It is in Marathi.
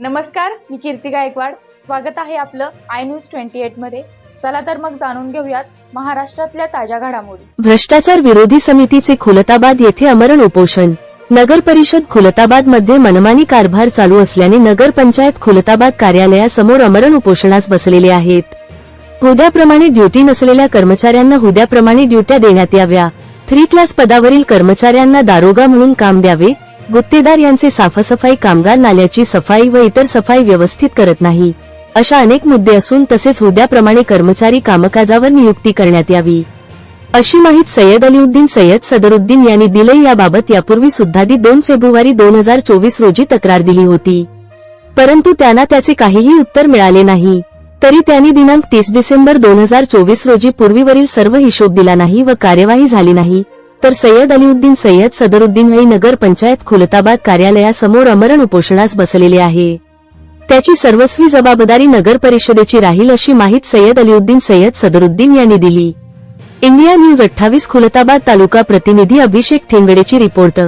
नमस्कार मी कीर्ती गायकवाड. स्वागत आहे आपलं आय न्यूज ट्वेंटी एटमध्ये. चला तर मग जाणून घेऊयात महाराष्ट्रातल्या ताज्या घडामोडी. भ्रष्टाचार विरोधी समितीचे खुलताबाद येथे अमरण उपोषण. नगर परिषद खुलताबादमध्ये मनमानी कारभार चालू असल्याने नगर पंचायत खुलताबाद कार्यालयासमोर अमरण उपोषणास बसलेले आहेत. हुद्याप्रमाणे ड्युटी नसलेल्या कर्मचाऱ्यांना हुद्याप्रमाणे ड्युट्या देण्यात याव्या. थ्री क्लास पदावरील कर्मचाऱ्यांना दारोगा म्हणून काम द्यावे. गुत्तेदार यांचे साफसफाई कामगार नाल्याची सफाई व इतर सफाई व्यवस्थित करत नाही. अशा अनेक मुद्दे असून तसेच हुद्याप्रमाणे कर्मचारी कामकाजावर नियुक्ती करण्यात यावी. अशी माहिती सय्यद अलीउद्दीन सय्यद सदरुद्दीन यांनी दिले याबाबत यापूर्वी सुद्धा दी दोन फेब्रुवारी दोन हजार चोवीस रोजी तक्रार दिली होती. परंतु त्यांना त्याचे काहीही उत्तर मिळाले नाही. तरी त्यांनी दिनांक तीस डिसेंबर दोन हजार चोवीस रोजी पूर्वीवरील सर्व हिशोब दिला नाही व कार्यवाही झाली नाही. तर सय्यद अलीउद्दीन सय्यद सदरुद्दीन हे नगर पंचायत खुलताबाद कार्यालयासमोर अमरण उपोषणास बसलेले आहे. त्याची सर्वस्वी जबाबदारी नगर परिषदेची राहील अशी माहिती सय्यद अलीउद्दीन सय्यद सदरुद्दीन यांनी दिली. इंडिया न्यूज अठ्ठावीस खुलताबाद तालुका प्रतिनिधी अभिषेक ठेंगडेची रिपोर्ट.